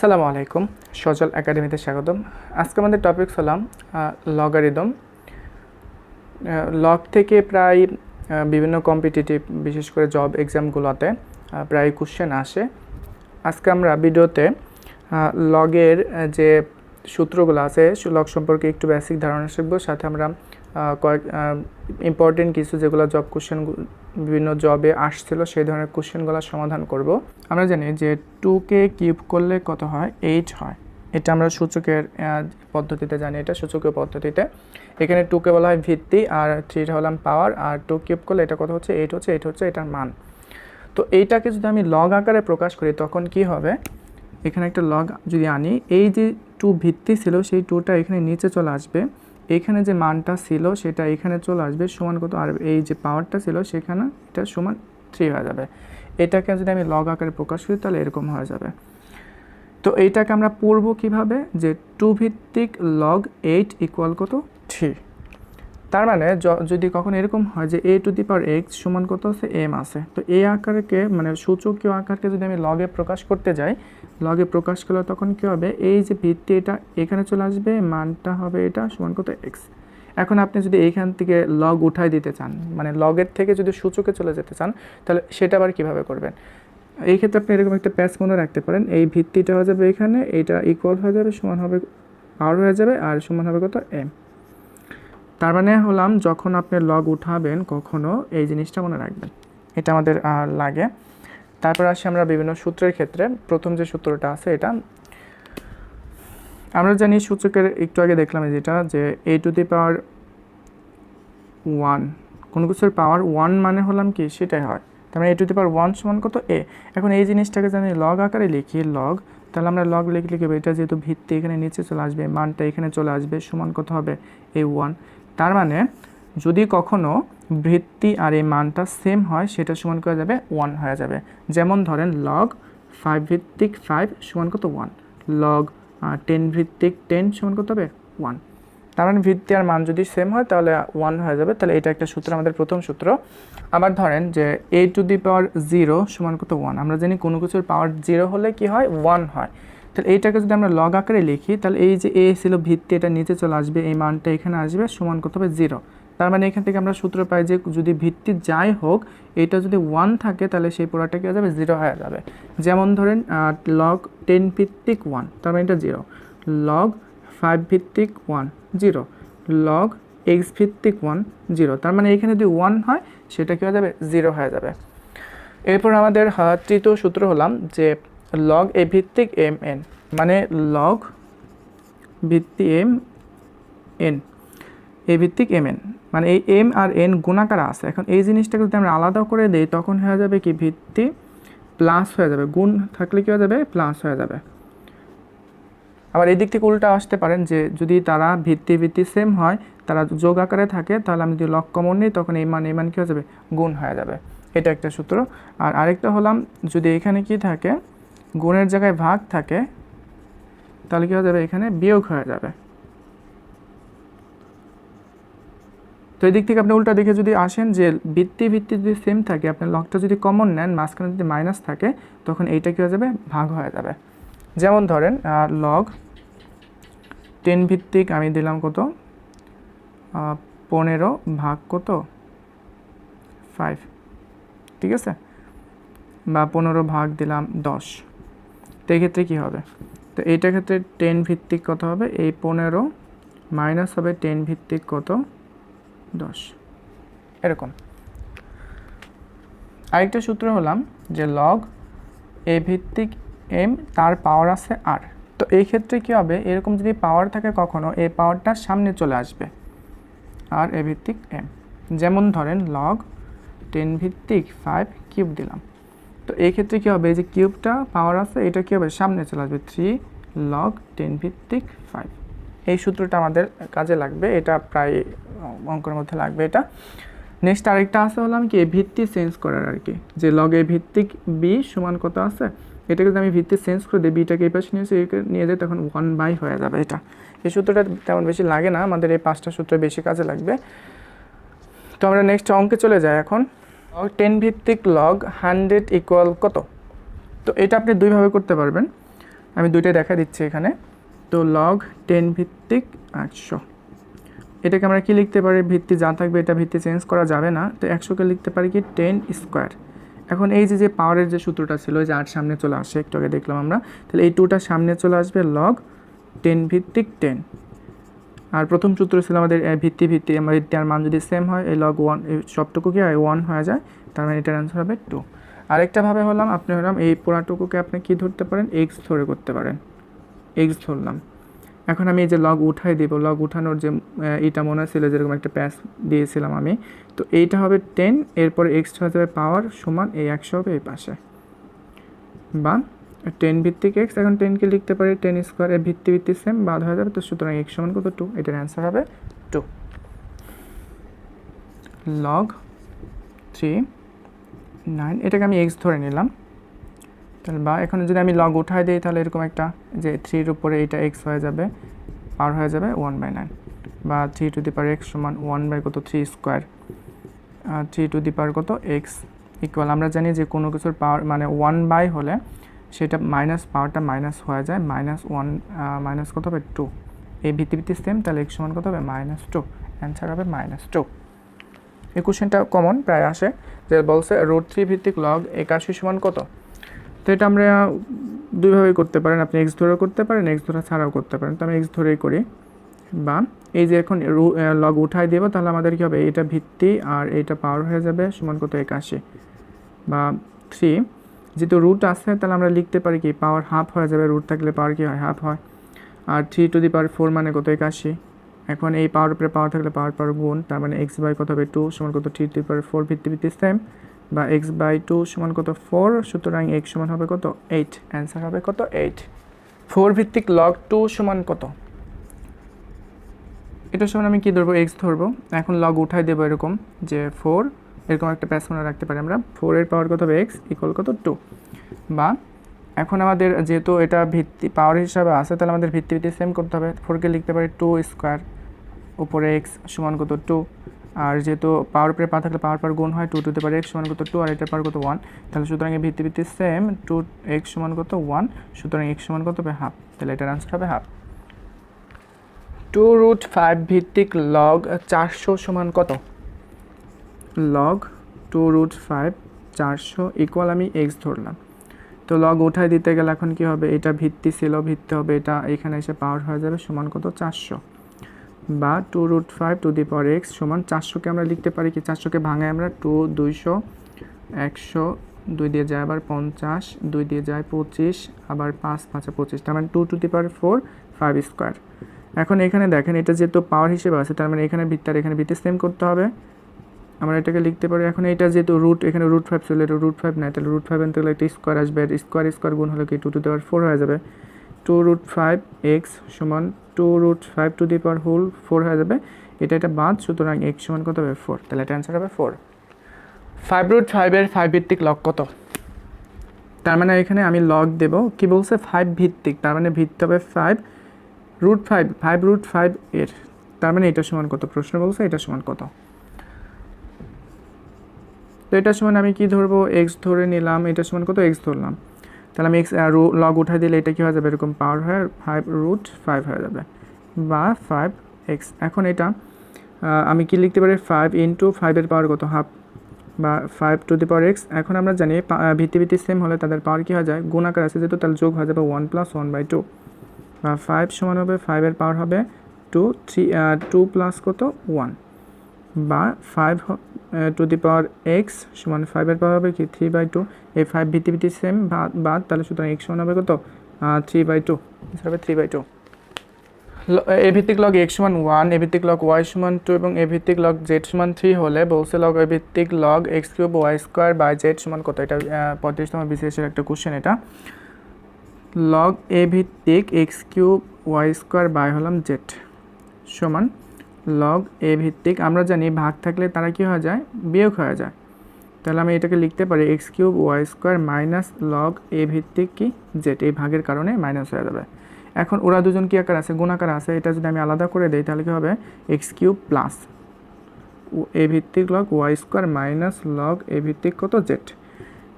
সালামু আলাইকুম, সজল একাডেমিতে স্বাগতম। আজকে আমাদের টপিক হলাম লগারিদম লগ থেকে প্রায় বিভিন্ন কম্পিটিটিভ বিশেষ করে জব এক্সামগুলোতে প্রায় কোশ্চেন আসে। আজকে আমরা ভিডিওতে লগের যে সূত্রগুলো আছে লগ সম্পর্কে একটু বেসিক ধারণা শিখব, সাথে আমরা কয়েক ইম্পর্টেন্ট কিছু যেগুলো জব কোশ্চেন বিভিন্ন জবে আসছিল, সেই ধরনের কোশ্চেনগুলো সমাধান করব। আমরা জানি যে টুকে কিউব করলে কত হয়? এইট হয়। এটা আমরা সূচকের পদ্ধতিতে জানি এটা, সূচকীয় পদ্ধতিতে। এখানে টুকে বলা হয় ভিত্তি, আর থ্রিটা হলাম পাওয়ার আর টু কিউব করলে এটা কত হচ্ছে? এইট হচ্ছে এইট হচ্ছে, এটার মান। তো এইটাকে যদি আমি লগ আকারে প্রকাশ করি, তখন কি হবে? এখানে একটা লগ যদি আনি, এই যে টু ভিত্তি ছিল, সেই টুটা এখানে নিচে চলে আসবে। এখানে যে মানটা ছিল সেটা এখানে চলে আসবে সমান কত? আর এই যে পাওয়ারটা ছিল সেখানে এটা সমান থ্রি হয়ে যাবে। এটাকে যদি আমি লগ আকারে প্রকাশ করি তাহলে এরকম হয়ে যাবে। তো এইটাকে আমরা পড়ব কীভাবে? যে টু ভিত্তিক লগ এইট ইকুয়াল কত? থ্রি তার মানে যদি কখন এরকম হয় যে এ টু দি পাওয়ার এক্স সমান কত আছে? এম আছে। তো এই আকারকে মানে সূচকীয় আকারকে যদি আমি লগে প্রকাশ করতে যাই লগে প্রকাশ করলে তখন কী হবে? এই যে ভিত্তি এটা এখানে চলে আসবে, মানটা হবে এটা সমান কত এক্স এখন আপনি যদি এইখান থেকে লগ উঠাই দিতে চান মানে লগের থেকে যদি সূচকে চলে যেতে চান, তাহলে সেটা আবার কীভাবে করবেন? এই ক্ষেত্রে আপনি এরকম একটা প্যাচ মনে রাখতে পারেন, এই ভিত্তিটা হয়ে যাবে এখানে, এটা ইকুয়াল হয়ে যাবে, সমান হবে পাওয়ার হয়ে যাবে আর সমান হবে কত এম তার মানে হলাম যখন আপনি লগ উঠাবেন কখনো এই জিনিসটা মনে রাখবেন। এটা আমাদের লাগে। তারপর আসি আমরা বিভিন্ন সূত্রের ক্ষেত্রে। প্রথম যে সূত্রটা আছে এটা, আমরা জানি সূচকের একটু আগে দেখলাম যেটা, যে এ টু দি পাওয়ার ওয়ান কোনো কিছুর পাওয়ার ওয়ান মানে হলাম কি? সেটাই হয়। তার মানে এ টু দি পাওয়ার ওয়ান সমান কত? এ এখন এই জিনিসটাকে যদি লগ আকারে লিখি লগ তাহলে আমরা লগ লিখে লিখে এটা যেহেতু ভিত্তি এখানে নিচে চলে আসবে, মানটা এখানে চলে আসবে, সমান কত হবে? এ ওয়ান তার মানে যদি কখনো ভিত্তি আর এই মানটা সেম হয়, সেটা সমান করা যাবে ওয়ান হয়ে যাবে। যেমন ধরেন লগ ফাইভ ভিত্তিক ফাইভ সমান কত ওয়ান লগ টেন ভিত্তিক টেন সমান কত হবে? ওয়ান তার মানে ভিত্তি আর মান যদি সেম হয়, তাহলে ওয়ান হয়ে যাবে। তাহলে এটা একটা সূত্র, আমাদের প্রথম সূত্র। আবার ধরেন যে এ টু দি পাওয়ার জিরো সমান কত ওয়ান আমরা জানি কোনো কিছুর পাওয়ার জিরো হলে কি হয়? ওয়ান হয়। তাহলে এইটাকে যদি আমরা লগ আকারে লিখি, তাহলে এই যে এ ছিল ভিত্তি, এটা নিচে চলে আসবে, এই মানটা এখানে আসবে, সমান কত হবে জিরো তার মানে এখান থেকে আমরা সূত্র পাই যে যদি ভিত্তি যাই হোক, এটা যদি ওয়ান থাকে, তাহলে সেই পুরাটা কি হয়ে যাবে? জিরো হয়ে যাবে। যেমন ধরেন লগ টেন ভিত্তিক ওয়ান তার মানে এটা জিরো লগ ফাইভ ভিত্তিক ওয়ান জিরো লগ এক্স ভিত্তিক ওয়ান জিরো তার মানে এখানে যদি ওয়ান হয়, সেটা কী হয়ে যাবে? জিরো হয়ে যাবে। এরপর আমাদের তৃতীয় সূত্র হলাম যে লগ এ ভিত্তিক এম এন মানে লগ ভিত্তি এম এন এ ভিত্তিক এম এন মানে এই এম আর এন গুণাকার আছে। এখন এই জিনিসটাকে যদি আমরা আলাদা করে দিই, তখন হয়ে যাবে কি ভিত্তি প্লাস হয়ে যাবে, গুণ থাকলে কি হয়ে যাবে? প্লাস হয়ে যাবে। আবার এই দিক থেকে উল্টা আসতে পারেন যে যদি তারা ভিত্তি ভিত্তি সেম হয়, তারা যোগ আকারে থাকে, তাহলে আমি যদি লক কমন নিই, তখন এই মান এই মান কী হয়ে যাবে? গুণ হয়ে যাবে। এটা একটা সূত্র। আর আরেকটা হলাম, যদি এখানে কি থাকে গুণের জায়গায় ভাগ থাকে, তাহলে কী হয়ে যাবে? এখানে বিয়োগ হয়ে যাবে। তো এই দিক থেকে আপনি উল্টা দিকে যদি আসেন যে ভিত্তি ভিত্তি যদি সেম থাকে আপনার লকটা যদি কমন নেন, মাঝখানে যদি মাইনাস থাকে, তখন এইটা কী হয়ে যাবে? ভাগ হয়ে যাবে। যেমন ধরেন লগ টেন ভিত্তিক আমি দিলাম কত? পনেরো ভাগ কত? ফাইভ ঠিক আছে? বা পনেরো ভাগ দিলাম দশ। তো এই ক্ষেত্রে কী হবে? তো এইটার ক্ষেত্রে টেন ভিত্তিক কত হবে? এই পনেরো মাইনাস হবে টেন ভিত্তিক কত? দশ। এরকম। আরেকটা সূত্র হলাম যে লগ এ ভিত্তিক এম তার পাওয়ার আছে আর তো এই ক্ষেত্রে কী হবে? এরকম যদি পাওয়ার থাকে কখনো, এই পাওয়ারটা সামনে চলে আসবে। আর এ ভিত্তিক এম যেমন ধরেন লগ টেন ভিত্তিক ফাইভ কিউব দিলাম। তো এই ক্ষেত্রে কী হবে? এই যে কিউবটা পাওয়ার আছে, এটা কী হবে? সামনে চলে আসবে থ্রি লগ টেন ভিত্তিক ফাইভ এই সূত্রটা আমাদের কাজে লাগবে, এটা প্রায় অঙ্কের মধ্যে লাগবে এটা। নেক্সট আরেকটা আছে হলাম কি? ভিত্তি চেঞ্জ করার আর কি। যে লগে ভিত্তিক বি সমান কত আছে? এটাকে যদি আমি ভিত্তি চেঞ্জ করে দিই বিটাকে এই পাশে নিয়ে নিয়ে যাই, তখন ওয়ান বাই হয়ে যাবে এটা। এই সূত্রটা তেমন বেশি লাগে না, আমাদের এই পাঁচটা সূত্র বেশি কাজে লাগবে। তো আমরা নেক্সট অঙ্কে চলে যাই এখন। টেন ভিত্তিক লগ হান্ড্রেড ইকুয়াল কত? তো এটা আপনি দুইভাবে করতে পারবেন। আমি দুইটাই দেখা দিচ্ছি এখানে। তো লগ টেন ভিত্তিক একশো এটাকে আমরা কি লিখতে পারি? ভিত্তি যা থাকবে এটা ভিত্তি চেঞ্জ করা যাবে না। তো একশোকে লিখতে পারি কি? টেন স্কোয়ার এখন এই যে যে পাওয়ারের যে সূত্রটা ছিল যে আট সামনে চলে আসে, একটু আগে দেখলাম আমরা। তাহলে এই টুটা সামনে চলে আসবে লগ টেন ভিত্তিক টেন আর প্রথম সূত্র ছিল আমাদের আহ, ভিত্তি ভিত্তি। আমার মান যদি সেম হয় এই লগ ওয়ান এই সবটুকু কি হয়? ওয়ান হয়ে যায়। তার মানে এটার অ্যান্সার হবে টু আরেকটা ভাবে হলাম আপনি হলাম এই পুরাটুকুকে আপনি কি ধরতে পারেন? এক্স ধরে করতে পারেন। এক্স ধরলাম। এখন আমি এই যে লগ উঠাই দিব লগ উঠানোর যে এটা মনে ছিল যেরকম একটা প্যাস দিয়েছিলাম আমি। তো এইটা হবে টেন এরপরে এক্স হয়ে যাবে পাওয়ার সমান এই একশো হবে এই পাশে। বা টেন ভিত্তিক এক্স এখন টেনকে লিখতে পারি টেন স্কোয়ার এর ভিত্তি ভিত্তি সেম বাদ হয়ে যাবে, তো সুতরাং এক্স সমান কত? টু এটার অ্যান্সার হবে টু লগ থ্রি নাইন এটাকে আমি এক্স ধরে নিলাম। তাহলে বা, এখন যদি আমি লগ উঠাই দিই, তাহলে এরকম একটা যে থ্রির উপরে এইটা এক্স হয়ে যাবে, পার হয়ে যাবে ওয়ান বাই নাইন বা three to the power X সমান ওয়ান বাই কত? Three square three to the power কত? এক্স ইকুয়াল আমরা জানি যে কোনো কিছুর পাওয়ার মানে ওয়ান বাই হলে সেটা মাইনাস পাওয়ারটা মাইনাস হয়ে যায় মাইনাস ওয়ান মাইনাস কত হবে? টু এই ভিত্তি ভিত্তি সেম তাহলে এক্স সমান কত হবে? মাইনাস টু অ্যান্সার হবে মাইনাস টু এই কোশ্চেনটা কমন প্রায় আসে। যে বলছে রোড থ্রি ভিত্তিক লগ একাশি সমান কত? তো এটা আমরা দুইভাবেই করতে পারেন। আপনি এক্স ধরেও করতে পারেন এক্স ধরা ছাড়াও করতে পারেন। তো আমি এক্স ধরেই করি। বা এই যে এখন লগ উঠাই দেবো, তাহলে আমাদের কী হবে? এটা ভিত্তি আর এইটা পাওয়ার হয়ে যাবে সমান কত? একাশি। বা থ্রি যেহেতু রুট আছে, তাহলে আমরা লিখতে পারি কি পাওয়ার হাফ হয়ে যাবে রুট থাকলে পাওয়ার কি হয়? হাফ হয়। আর three to the power four মানে কত? একাশি। এখন এই পাওয়ার উপরে পাওয়ার থাকলে পাওয়ার পাওয়ার গুণ, তার মানে এক্স বাই কত হবে? টু সমান কত? থ্রি টু পাওয়ার ফোর ভিত্তি ভিত্তি সেম বা এক্স বাই টু সমান কত? ফোর সুতরাং এক্স সমান হবে কত? এইট অ্যান্সার হবে কত? এইট ফোর ভিত্তিক লগ টু সমান কত? এটা সমান আমি কি ধরবো? এক্স ধরবো। এখন লগ উঠাই দেবো এরকম যে ফোর এরকম একটা প্যাস মনে রাখতে পারি আমরা। ফোরের পাওয়ার কত হবে এক্স ইকুয়াল কত টু বা এখন আমাদের যেহেতু এটা ভিত্তি পাওয়ার হিসাবে আছে, তাহলে আমাদের ভিত্তি ভিত্তি সেম করতে হবে। ফোরকে লিখতে পারি টু স্কোয়ার উপরে এক্স সমান কত টু আর যেহেতু পাওয়ার উপরে পা থাকলে পাওয়ার পার গুণ হয় টু টুতে পারে এক্স সমান কত টু আর এটার পার কত ওয়ান তাহলে সুতরাং এই ভিত্তি ভিত্তি সেম টু এক্স সমান কত ওয়ান সুতরাং এক্স সমান কত হবে হাফ তাহলে এটার আনসার হবে হাফ টু রুট ফাইভ ভিত্তিক লগ চারশো সমান কত? লগ টু রুট ফাইভ চারশো ইকুয়াল আমি এক্স ধরলাম। তো লগ উঠাই দিতে গেলে এখন কি হবে? এটা ভিত্তি ছিল, ভিত্তি হবে, এটা এখানে এসে পাওয়ার হয়ে যাবে সমান কত? চারশো। বা two root five to the power x সমান চারশোকে আমরা লিখতে পারি কি? চারশোকে ভাঙায় আমরা টু দুইশো, একশো, দুই দিয়ে যায় আবার পঞ্চাশ, দুই দিয়ে যায় পঁচিশ, আবার পাঁচ, পাঁচে পঁচিশ। তার মানে two to the power four five square এখন এখানে দেখেন, এটা যেহেতু পাওয়ার হিসেবে আছে, তার মানে এখানে ভিত্তি আর এখানে ভিত্তি সেম করতে হবে। আমরা এটাকে লিখতে পারি, এখন এটা যেহেতু রুট এখানে রুট ফাইভ ছিল এটা রুট ফাইভ নাই, তাহলে রুট ফাইভ আনতে গেলে একটা স্কোয়ার আসবে, আর স্কোয়ার স্কোয়ার গুণ হলে কি two to the power four হয়ে যাবে? টু রুট ফাইভ এক্স সমান two root five to the power whole four হয়ে যাবে, এটা এটা বাদ সুতরাং এক্স সমান কত হবে? ফোর তাহলে এটা অ্যান্সার হবে ফোর ফাইভ রুট ফাইভের ফাইভ ভিত্তিক লগ কত? তার মানে এখানে আমি লগ দেব, কি বলছে? ফাইভ ভিত্তিক, তার মানে ভিত্তি হবে five root five five root five এর, তার মানে এটা সমান কত? প্রশ্ন বলছে এটা সমান কত? তো এটা সমান আমি কি ধরবো? এক্স ধরে নিলাম এটা সমান কত? এক্স ধরলাম। তাহলে আমি এক্স লগ উঠাই দিলে এটা কি হয়ে যাবে? এরকম পাওয়ার হয়ে ফাইভ রুট ফাইভ হয়ে যাবে। বা ফাইভ এক্স এখন এটা আমি কি লিখতে পারি? ফাইভ ইন্টু ফাইভের পাওয়ার কত? হাফ বা five to the power x এখন আমরা জানি ভিত্তি ভিত্তি সেম হলে তাদের পাওয়ার কী হয়ে যায়? গুণ আকার আছে যেহেতু, তাহলে যোগ হয়ে যাবে one plus one by two বা ফাইভ সমান হবে ফাইভের পাওয়ার হবে টু থ্রি টু প্লাস কত? ওয়ান বা five to the power x সমান ফাইভের পাওয়ার হবে কি? থ্রি বাই টু এই ফাইভ ভিত্তি ভিত্তি সেম বাদ, তাহলে সুতরাং এক্স সমান হবে কত? থ্রি বাই টু হবে থ্রি বাই টু এ ভিত্তিক লগ এক্স সমান ওয়ান এ ভিত্তিক লগ ওয়াই সমান টু এবং এ ভিত্তিক লগ জেড সমান থ্রি হলে বলছে লগ এ ভিত্তিক log x cube y square by z সমান কত? এটা পঁয়ত্রিশতম বিসিএসের একটা কোশ্চেন এটা। লগ এ ভিত্তিক x cube y square by হলাম জেড সমান লগ এ ভিত্তিক, আমরা জানি ভাগ থাকলে তারা কি হয়ে যায়? বিয়োগ হয়ে যায়। তাহলে আমি এটাকে লিখতে পারি x cube y square minus log a ভিত্তিক কি? জেড এই ভাগের কারণে মাইনাস হয়ে যাবে। এখন ওরা দুজন কি আকার আছে? গুণাকার আছে। এটা যদি আমি আলাদা করে দিই, তাহলে কি হবে? এক্স কিউব প্লাস এ ভিত্তিক log y square minus log a ভিত্তিক কত জেড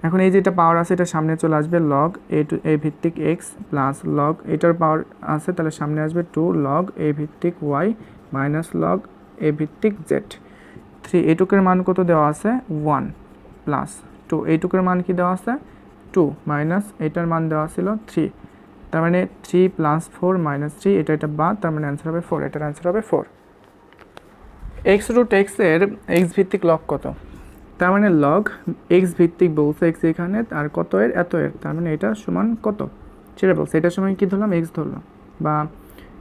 এখন এই যেটা পাওয়ার আছে, এটা সামনে চলে আসবে লগ এ টু এ ভিত্তিক এক্স প্লাস লগ এটার পাওয়ার আছে, তাহলে সামনে আসবে টু লগ এ ভিত্তিক ওয়াই মাইনাস লগ এ ভিত্তিক জেড থ্রি এটুকের মান কত দেওয়া আছে? ওয়ান প্লাস টু এইটুকুর মান কি দেওয়া আছে? টু মাইনাস এটার মান দেওয়া ছিল থ্রি তার মানে three plus four minus three এটা এটা বাদ, তার মানে অ্যান্সার হবে ফোর এটার অ্যান্সার হবে ফোর এক্স রুট এক্সের এক্স ভিত্তিক লগ কত? তার মানে লগ এক্স ভিত্তিক বলছে এক্স এখানে, আর কত এর? এত এর। তার মানে এটা সমান কত? সেটা বলছে। এটার সময় কি ধরলাম? এক্স ধরলাম। বা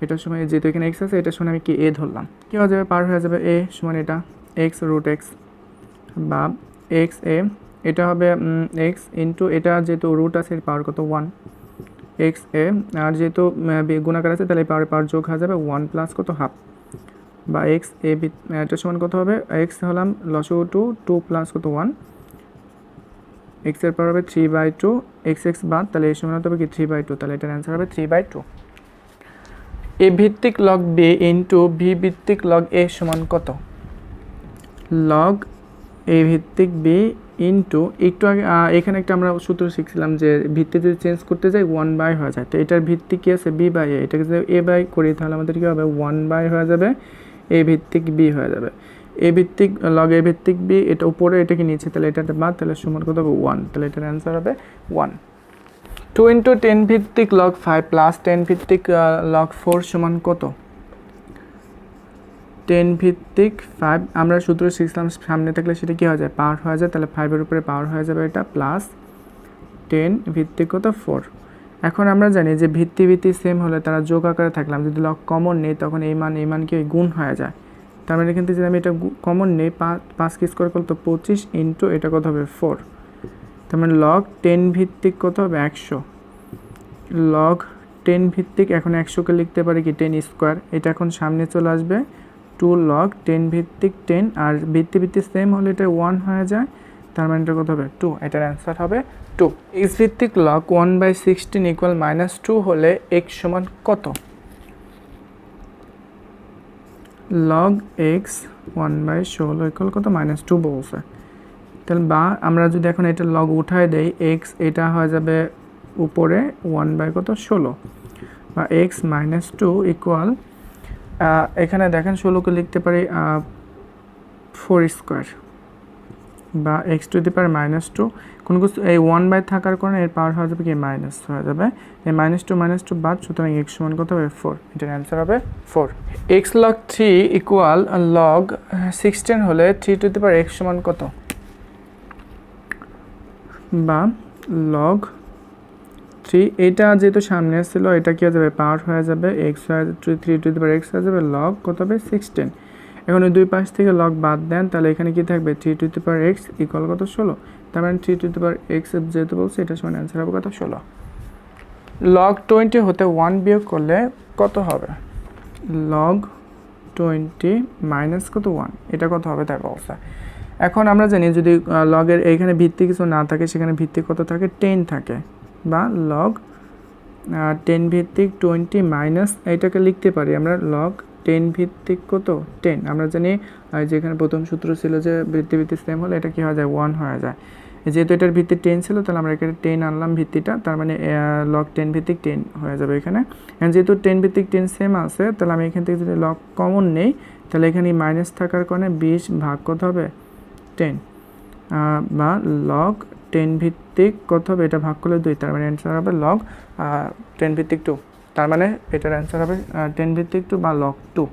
এটার সময় যেহেতু এখানে এক্স আছে, এটার সময় আমি কি এ ধরলাম। কী হয়ে যাবে? পার হয়ে যাবে এ সমান এটা এক্স রুট এক্স বা এক্স এ এটা হবে এক্স ইন্টু এটা যেহেতু রুট আছে পাওয়ার কত? ওয়ান এক্স এ আর যেহেতু গুণাকার আছে, তাহলে পাওয়ার পাওয়ার যোগ হয়ে যাবে ওয়ান প্লাস কত? হাফ বা এক্স এ এটার সমান কত হবে? এক্স হলাম লসও টু টু প্লাস কত? ওয়ান এক্সের পাওয়ার হবে three by two x x বাদ, তাহলে এই সমান হবে কি? থ্রি বাই টু তাহলে এটার অ্যান্সার হবে থ্রি বাই টু এ ভিত্তিক লগ বি ইন্টু ভি ভিত্তিক লগ এ সমান কত? লগ এ ভিত্তিক বি ইন্টু একটু আগে এখানে একটা আমরা সূত্র শিখছিলাম যে ভিত্তি যদি চেঞ্জ করতে যাই ওয়ান বাই হয়ে যায়। তো এটার ভিত্তি কী আছে? বি বাই এ এটাকে যদি এ বাই করি, তাহলে আমাদের কী হবে? ওয়ান বাই হয়ে যাবে। এ ভিত্তিক বি হয়ে যাবে। এ ভিত্তিক লগ এ ভিত্তিক বি এটা উপরে, এটাকে নিচে, তাহলে এটা বাদ তাহলে সমান কত হবে? ওয়ান তাহলে এটার অ্যান্সার হবে ওয়ান টু ইন্টু টেন ভিত্তিক লগ ফাইভ প্লাস টেন ভিত্তিক লগ ফোর সমান কত? টেন ভিত্তিক ফাইভ আমরা সূত্র শিখলাম, সামনে থাকলে সেটা কী হয়ে যায়? পাওয়ার হয়ে যায়, তাহলে ফাইভের উপরে পাওয়ার হয়ে যাবে এটা প্লাস টেন ভিত্তিক কত? ফোর এখন আমরা জানি যে ভিত্তি ভিত্তি সেম হলে তারা যোগ আকারে থাকলাম। যদি লক কমন নেই, তখন এই মান, এই মানকে গুণ হয়ে যায়। তার মানে কিন্তু যদি আমি এটা কমন নেই পাঁচ পাঁচ কি স্কোয়ার করলে তো পঁচিশ ইন্টু এটা কত হবে? ফোর তার মানে লগ টেন ভিত্তিক কত হবে? একশো। লগ টেন ভিত্তিক, এখন একশোকে লিখতে পারি কি? টেন স্কোয়ার এটা এখন সামনে চলে আসবে। টু লগ টেন ভিত্তিক টেন আর ভিত্তি ভিত্তি সেম হলে এটা ওয়ান হয়ে যায়। তার মানে এটা কত হবে? টু এটার অ্যান্সার হবে টু এক্স ভিত্তিক log one by sixteen equal minus two হলে এক্স সমান কত? লগ এক্স ওয়ান বাই ষোলো ইকুয়াল কত? মাইনাস টু বলছে। তাহলে বা, আমরা যদি এখন এটা লগ উঠায় দেই এক্স এটা হয়ে যাবে উপরে ওয়ান বাই কত? ষোলো। বা এক্স মাইনাস টু ইকুয়াল এখানে দেখেন ষোলোকে লিখতে পারি ফোর স্কোয়ার বা x to the power minus two কোনো কিছু এই ওয়ান বাই থাকার কারণে এর পাওয়ার হয়ে যাবে কি? মাইনাস হয়ে যাবে। এই মাইনাস টু মাইনাস টু বাদ, সুতরাং এক্স সমান কত হবে? ফোর এটার অ্যান্সার হবে four x log three equal log sixteen হলে three to the power x সমান কত? বা লগ থ্রি এটা যেহেতু সামনে ছিল, এটা কি হয়ে যাবে? পাওয়ার হয়ে যাবে এক্স হয়ে three to the power x হয়ে যাবে লগ কত হবে? সিক্সটিন এখন ওই দুই পাশ থেকে লগ বাদ দেন, তাহলে এখানে কি থাকবে? Three to the power x equal কত? ষোলো। তার মানে three to the power x যেহেতু বলছে এটা সমান অ্যান্সার হবে কত? ষোলো। লগ টোয়েন্টি হতে ওয়ান বিয়োগ করলে কত হবে? লগ টোয়েন্টি মাইনাস কত? ওয়ান এটা কত হবে? তার অবস্থা। এখন আমরা জানি যদি লগের এইখানে ভিত্তি কিছু না থাকে, সেখানে ভিত্তি কত থাকে? টেন থাকে। বা লগ টেন ভিত্তিক টোয়েন্টি মাইনাস এইটাকে লিখতে পারি আমরা। লগ টেন ভিত্তিক কত? টেন আমরা জানি যেখানে প্রথম সূত্র ছিল যে ভিত্তি ভিত্তি সেম হলে এটা কি হয়ে যায়? ওয়ান হয়ে যায়। যেহেতু এটার ভিত্তি টেন ছিল, তাহলে আমরা এখানে টেন আনলাম ভিত্তিটা, তার মানে লক টেন ভিত্তিক টেন হয়ে যাবে এখানে। যেহেতু টেন ভিত্তিক টেন সেম আছে, তাহলে আমি এখান থেকে যদি লক কমন নেই, তাহলে এখানে মাইনাস থাকার কারণে বিশ ভাগ কত হবে? টেন বা লগ টেন ভিত্তিক কত হবে, এটা ভাগ করলে দুই, তার মানে অ্যান্সার হবে লগ টেন ভিত্তিক টু তার মানে এটার অ্যান্সার হবে টেন ভিত্তিক টু বা লগ টু